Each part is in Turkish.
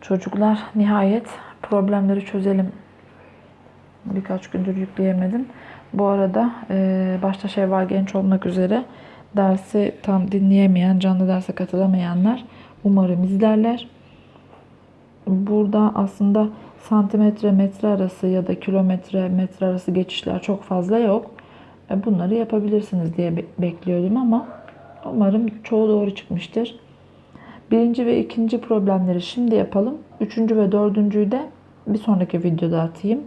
Çocuklar nihayet problemleri çözelim. Birkaç gündür yükleyemedim. Bu arada e, başta Şevval Genç olmak üzere dersi tam dinleyemeyen, canlı derse katılamayanlar umarım izlerler. Burada aslında santimetre metre arası ya da kilometre metre arası geçişler çok fazla yok. E, Bunları yapabilirsiniz diye be- bekliyordum ama umarım çoğu doğru çıkmıştır. Birinci ve ikinci problemleri şimdi yapalım. Üçüncü ve dördüncüyü de bir sonraki videoda atayım.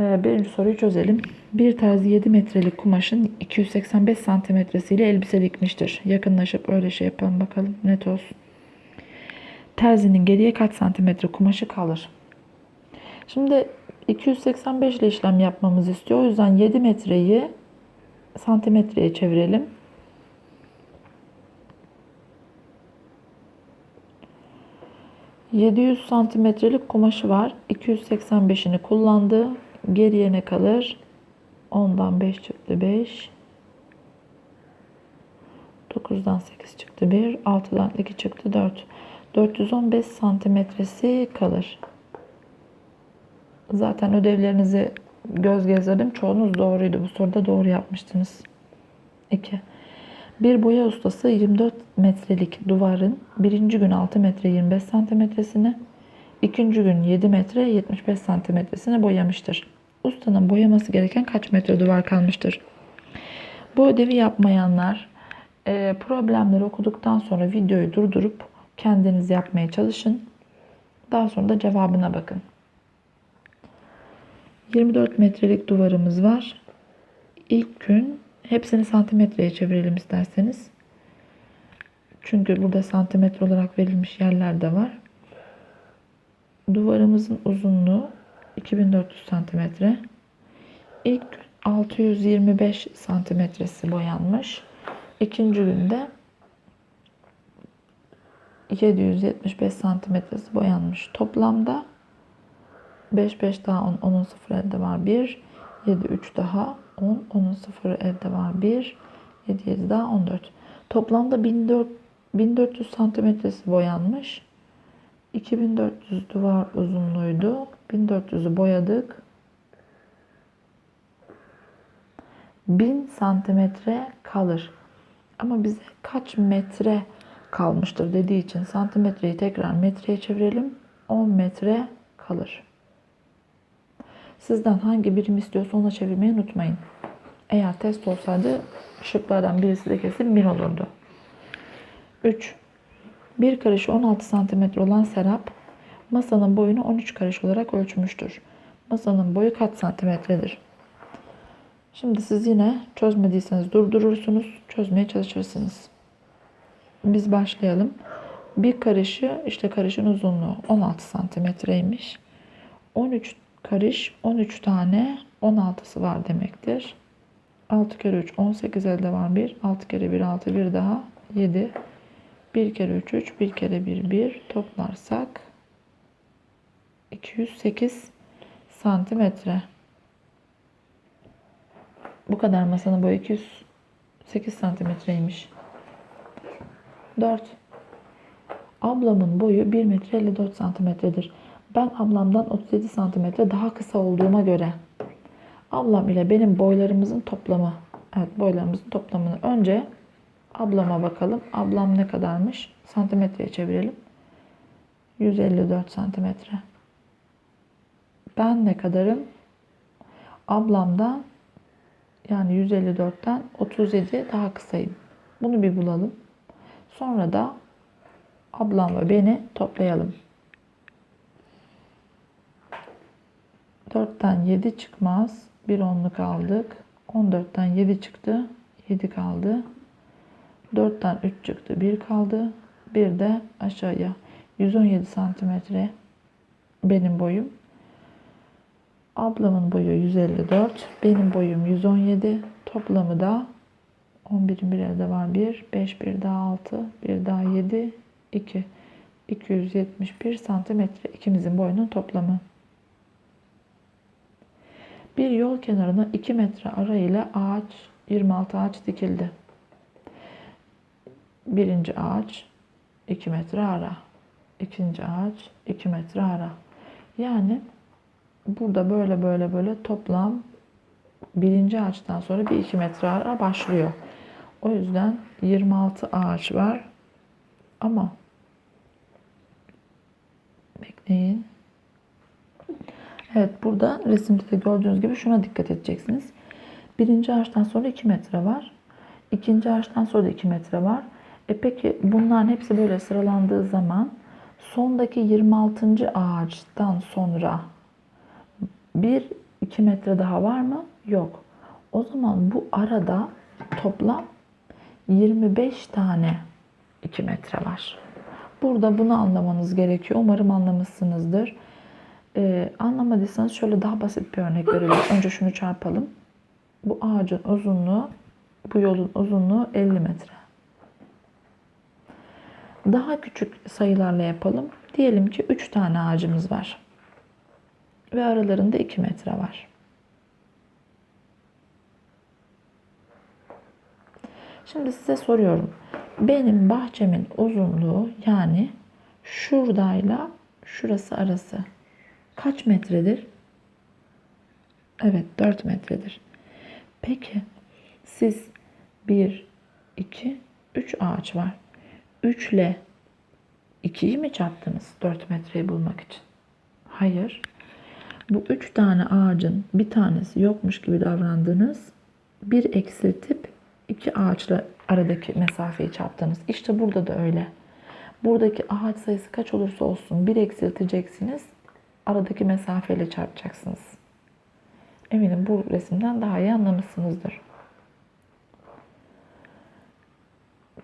Ee, Birinci soruyu çözelim. Bir terzi 7 metrelik kumaşın 285 santimetresiyle elbise dikmiştir. Yakınlaşıp öyle şey yapalım bakalım net olsun. Terzinin geriye kaç santimetre kumaşı kalır? Şimdi 285 ile işlem yapmamızı istiyor. O yüzden 7 metreyi santimetreye çevirelim. ...700 santimetrelik kumaşı var. 285'ini kullandı. Geriye ne kalır? 10'dan 5 çıktı 5. 9'dan 8 çıktı 1. 6'dan 2 çıktı 4. 415 santimetresi kalır. Zaten ödevlerinizi göz gezdirdim. Çoğunuz doğruydu. Bu soruda doğru yapmıştınız. 2. Bir boya ustası 24 metrelik duvarın birinci gün 6 metre 25 santimetresini, ikinci gün 7 metre 75 santimetresini boyamıştır. Ustanın boyaması gereken kaç metre duvar kalmıştır? Bu ödevi yapmayanlar e, problemleri okuduktan sonra videoyu durdurup kendiniz yapmaya çalışın. Daha sonra da cevabına bakın. 24 metrelik duvarımız var. İlk gün hepsini santimetreye çevirelim isterseniz. Çünkü burada santimetre olarak verilmiş yerler de var. Duvarımızın uzunluğu 2400 santimetre. İlk gün 625 santimetresi boyanmış. İkinci günde 775 santimetresi boyanmış. Toplamda 5 5 daha 10 10'un 0 elde var 1 7 3 daha 10 10'un 0 elde var. 1 7 7 daha 14 toplamda 1400 1400 santimetresi boyanmış. 2400 duvar uzunluğuydu. 1400'ü boyadık. 1000 santimetre kalır. Ama bize kaç metre kalmıştır dediği için santimetreyi tekrar metreye çevirelim. 10 metre kalır. Sizden hangi birim istiyorsa ona çevirmeyi unutmayın. Eğer test olsaydı şıklardan birisi de kesin 1000 olurdu. 3. Bir karış 16 cm olan Serap masanın boyunu 13 karış olarak ölçmüştür. Masanın boyu kaç santimetredir? Şimdi siz yine çözmediyseniz durdurursunuz, çözmeye çalışırsınız. Biz başlayalım. Bir karışı, işte karışın uzunluğu 16 santimetreymiş. 13 karış 13 tane 16'sı var demektir. 6 kere 3 18 elde var 1. 6 kere 1 6 bir daha 7. 1 kere 3 3 1 kere 1 1 toplarsak 208 santimetre. Bu kadar masanın boyu 208 santimetreymiş. 4. Ablamın boyu 1 metre 54 santimetredir. Ben ablamdan 37 santimetre daha kısa olduğuma göre ablam ile benim boylarımızın toplamı evet boylarımızın toplamını önce ablama bakalım. Ablam ne kadarmış? Santimetreye çevirelim. 154 santimetre. Ben ne kadarım? Ablamdan yani 154'ten 37 daha kısayım. Bunu bir bulalım. Sonra da ablam ve beni toplayalım. 4'ten 7 çıkmaz. Bir onluk aldık. 14'ten 7 çıktı. 7 kaldı. 4'ten 3 çıktı. 1 kaldı. Bir de aşağıya. 117 santimetre benim boyum. Ablamın boyu 154. Benim boyum 117. Toplamı da 11'in bir elde var 1. 5 bir daha 6. Bir daha 7. 2. 271 santimetre ikimizin boyunun toplamı. Bir yol kenarına 2 metre ara ile ağaç 26 ağaç dikildi. Birinci ağaç 2 metre ara. ikinci ağaç 2 metre ara. Yani burada böyle böyle böyle toplam birinci ağaçtan sonra bir 2 metre ara başlıyor. O yüzden 26 ağaç var. Ama bekleyin. Evet burada resimde de gördüğünüz gibi şuna dikkat edeceksiniz. Birinci ağaçtan sonra 2 metre var. İkinci ağaçtan sonra da 2 metre var. E peki bunların hepsi böyle sıralandığı zaman sondaki 26. ağaçtan sonra bir 2 metre daha var mı? Yok. O zaman bu arada toplam 25 tane 2 metre var. Burada bunu anlamanız gerekiyor. Umarım anlamışsınızdır. Ee, anlamadıysanız şöyle daha basit bir örnek verelim. Önce şunu çarpalım. Bu ağacın uzunluğu, bu yolun uzunluğu 50 metre. Daha küçük sayılarla yapalım. Diyelim ki 3 tane ağacımız var. Ve aralarında 2 metre var. Şimdi size soruyorum. Benim bahçemin uzunluğu yani şuradayla şurası arası kaç metredir? Evet 4 metredir. Peki siz 1, 2, 3 ağaç var. 3 ile 2'yi mi çarptınız 4 metreyi bulmak için? Hayır. Bu 3 tane ağacın bir tanesi yokmuş gibi davrandınız. Bir eksiltip iki ağaçla aradaki mesafeyi çarptınız. İşte burada da öyle. Buradaki ağaç sayısı kaç olursa olsun bir eksilteceksiniz. Aradaki mesafeyle çarpacaksınız. Eminim bu resimden daha iyi anlamışsınızdır.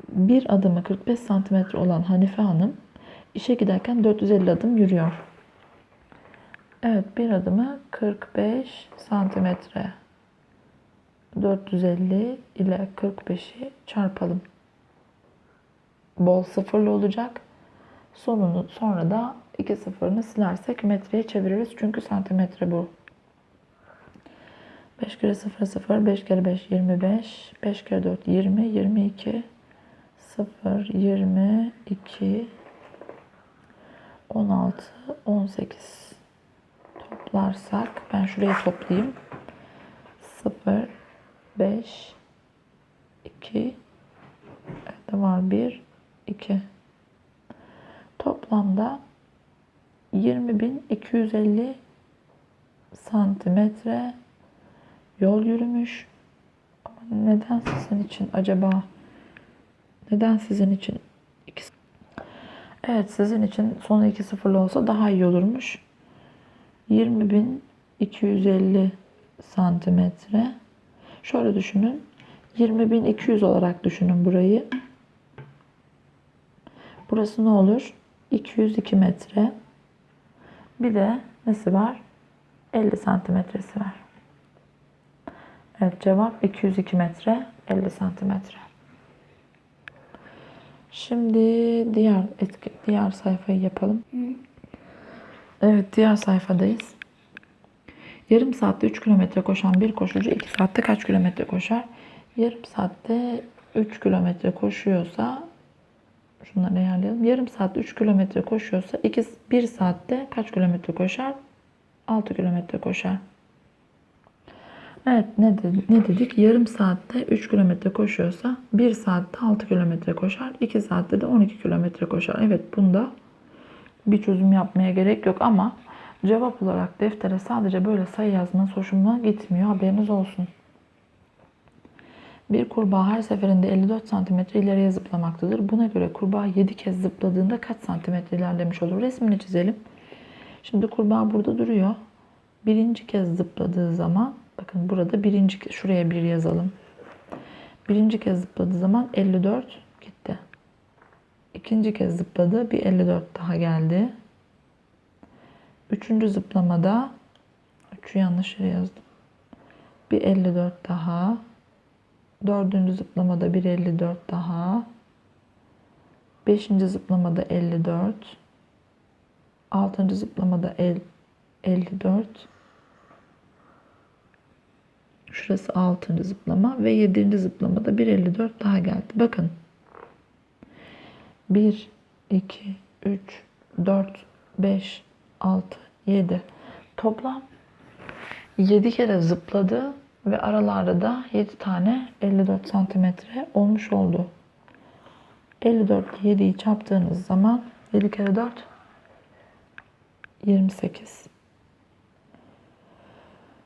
Bir adımı 45 santimetre olan Hanife Hanım işe giderken 450 adım yürüyor. Evet bir adımı 45 santimetre 450 ile 45'i çarpalım. Bol sıfırlı olacak. Sonunu sonra da iki sıfırını silersek metreye çeviririz. Çünkü santimetre bu. 5 kere 0 0, 5 kere 5 25, 5 kere 4 20, 22, 0, 22, 16, 18 toplarsak ben şurayı toplayayım. 0, 5 2 de var. 1 2 toplamda 20.250 santimetre yol yürümüş. Ama neden sizin için acaba? Neden sizin için Evet sizin için sonu iki sıfırlı olsa daha iyi olurmuş. 20.250 santimetre Şöyle düşünün. 20.200 olarak düşünün burayı. Burası ne olur? 202 metre. Bir de nesi var? 50 santimetresi var. Evet cevap 202 metre 50 santimetre. Şimdi diğer etki, diğer sayfayı yapalım. Evet diğer sayfadayız. Yarım saatte 3 kilometre koşan bir koşucu 2 saatte kaç kilometre koşar? Yarım saatte 3 kilometre koşuyorsa şunları ayarlayalım. Yarım saatte 3 kilometre koşuyorsa 2, 1 saatte kaç kilometre koşar? 6 kilometre koşar. Evet ne dedik? ne dedik? Yarım saatte 3 kilometre koşuyorsa 1 saatte 6 kilometre koşar. 2 saatte de 12 kilometre koşar. Evet bunda bir çözüm yapmaya gerek yok ama Cevap olarak deftere sadece böyle sayı yazmanız hoşuma gitmiyor. Haberiniz olsun. Bir kurbağa her seferinde 54 cm ileriye zıplamaktadır. Buna göre kurbağa 7 kez zıpladığında kaç santimetre ilerlemiş olur? Resmini çizelim. Şimdi kurbağa burada duruyor. Birinci kez zıpladığı zaman bakın burada birinci şuraya bir yazalım. Birinci kez zıpladığı zaman 54 gitti. İkinci kez zıpladı. Bir 54 daha geldi. Üçüncü zıplamada 3'ü yanlış yere yazdım. Bir 54 daha. Dördüncü zıplamada bir 54 daha. Beşinci zıplamada 54. Altıncı zıplamada 54. Şurası altıncı zıplama ve yedinci zıplamada bir 54 daha geldi. Bakın. 1, 2, 3, 4, 5, 6, 7. Toplam 7 kere zıpladı ve aralarda da 7 tane 54 santimetre olmuş oldu. 54 7'yi çarptığınız zaman 7 kere 4 28.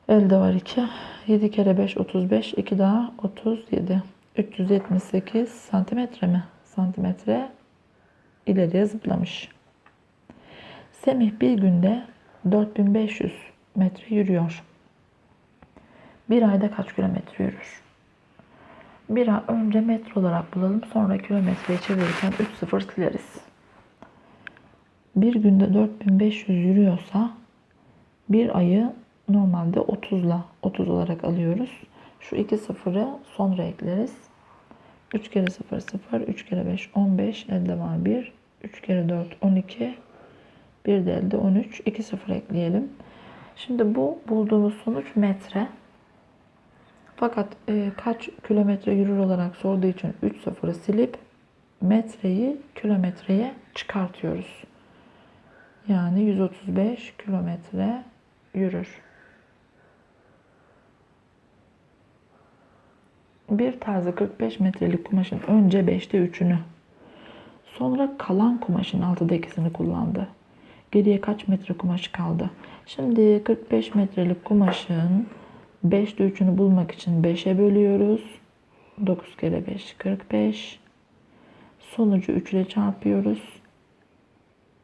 Elde var 2. 7 kere 5 35. 2 daha 37. 378 santimetre mi? Santimetre ileriye zıplamış. Semih bir günde 4500 metre yürüyor. Bir ayda kaç kilometre yürür? Bir ay önce metre olarak bulalım. Sonra kilometreye çevirirken 3 sıfır sileriz. Bir günde 4500 yürüyorsa bir ayı normalde 30 ile 30 olarak alıyoruz. Şu iki sıfırı sonra ekleriz. 3 kere 0 0, 3 kere 5 15, elde var 1. 3 kere 4 12, bir de elde 13. 2 sıfır ekleyelim. Şimdi bu bulduğumuz sonuç metre. Fakat e, kaç kilometre yürür olarak sorduğu için 3 sıfırı silip metreyi kilometreye çıkartıyoruz. Yani 135 kilometre yürür. Bir tarzı 45 metrelik kumaşın önce 5'te 3'ünü, sonra kalan kumaşın 6'da 2'sini kullandı. Geriye kaç metre kumaş kaldı? Şimdi 45 metrelik kumaşın 5'te 3'ünü bulmak için 5'e bölüyoruz. 9 kere 5 45. Sonucu 3 ile çarpıyoruz.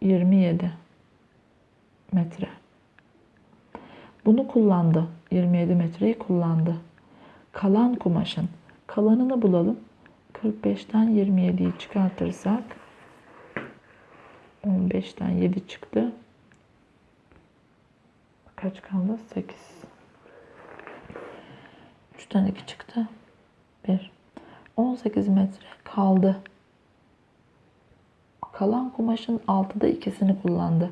27 metre. Bunu kullandı. 27 metreyi kullandı. Kalan kumaşın kalanını bulalım. 45'ten 27'yi çıkartırsak 15'ten 7 çıktı. Kaç kaldı? 8. 3'ten 2 çıktı. 1. 18 metre kaldı. Kalan kumaşın 6'da ikisini kullandı.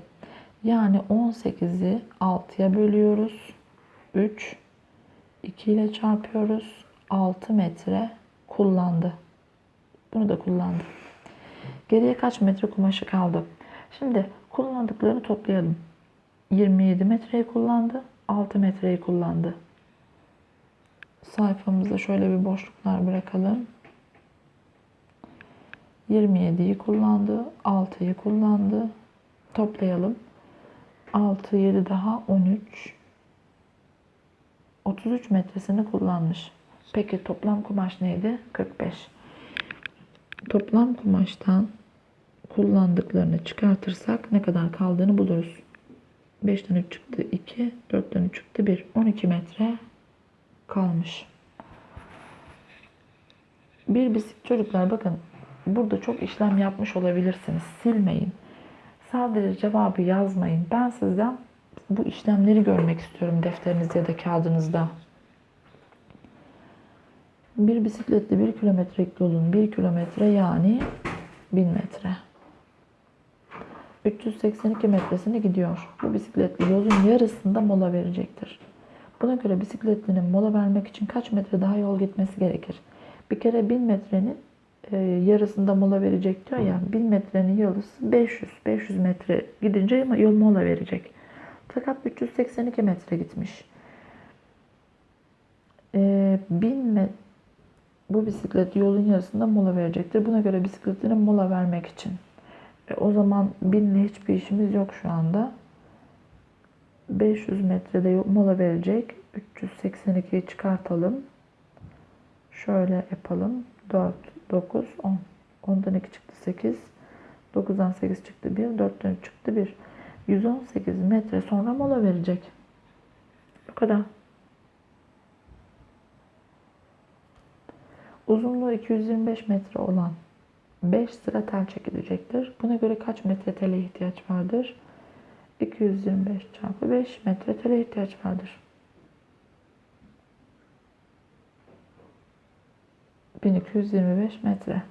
Yani 18'i 6'ya bölüyoruz. 3. 2 ile çarpıyoruz. 6 metre kullandı. Bunu da kullandı. Geriye kaç metre kumaşı kaldı? Şimdi kullandıklarını toplayalım. 27 metreyi kullandı. 6 metreyi kullandı. Sayfamızda şöyle bir boşluklar bırakalım. 27'yi kullandı. 6'yı kullandı. Toplayalım. 6, 7 daha 13. 33 metresini kullanmış. Peki toplam kumaş neydi? 45. Toplam kumaştan kullandıklarını çıkartırsak ne kadar kaldığını buluruz. 5'ten 3 çıktı 2, 4'ten 3 çıktı 1. 12 metre kalmış. Bir bisiklet çocuklar bakın burada çok işlem yapmış olabilirsiniz. Silmeyin. Sadece cevabı yazmayın. Ben sizden bu işlemleri görmek istiyorum defterinizde ya da kağıdınızda. Bir bisikletle bir kilometrelik yolun bir kilometre yani 1000 metre. 382 metresini gidiyor. Bu bisikletli yolun yarısında mola verecektir. Buna göre bisikletlinin mola vermek için kaç metre daha yol gitmesi gerekir? Bir kere 1000 metrenin e, yarısında mola verecek diyor ya. 1000 metrenin yarısı 500. 500 metre gidince yol mola verecek. Fakat 382 metre gitmiş. E, 1000 metre bu bisiklet yolun yarısında mola verecektir. Buna göre bisikletinin mola vermek için. E, o zaman binle hiçbir işimiz yok şu anda. 500 metrede mola verecek. 382'yi çıkartalım. Şöyle yapalım. 4, 9, 10. 10'dan 2 çıktı 8. 9'dan 8 çıktı 1. 4'ten 3 çıktı 1. 118 metre sonra mola verecek. Bu kadar. Uzunluğu 225 metre olan 5 sıra tel çekilecektir. Buna göre kaç metre tele ihtiyaç vardır? 225 çarpı 5 metre tele ihtiyaç vardır. 1225 metre.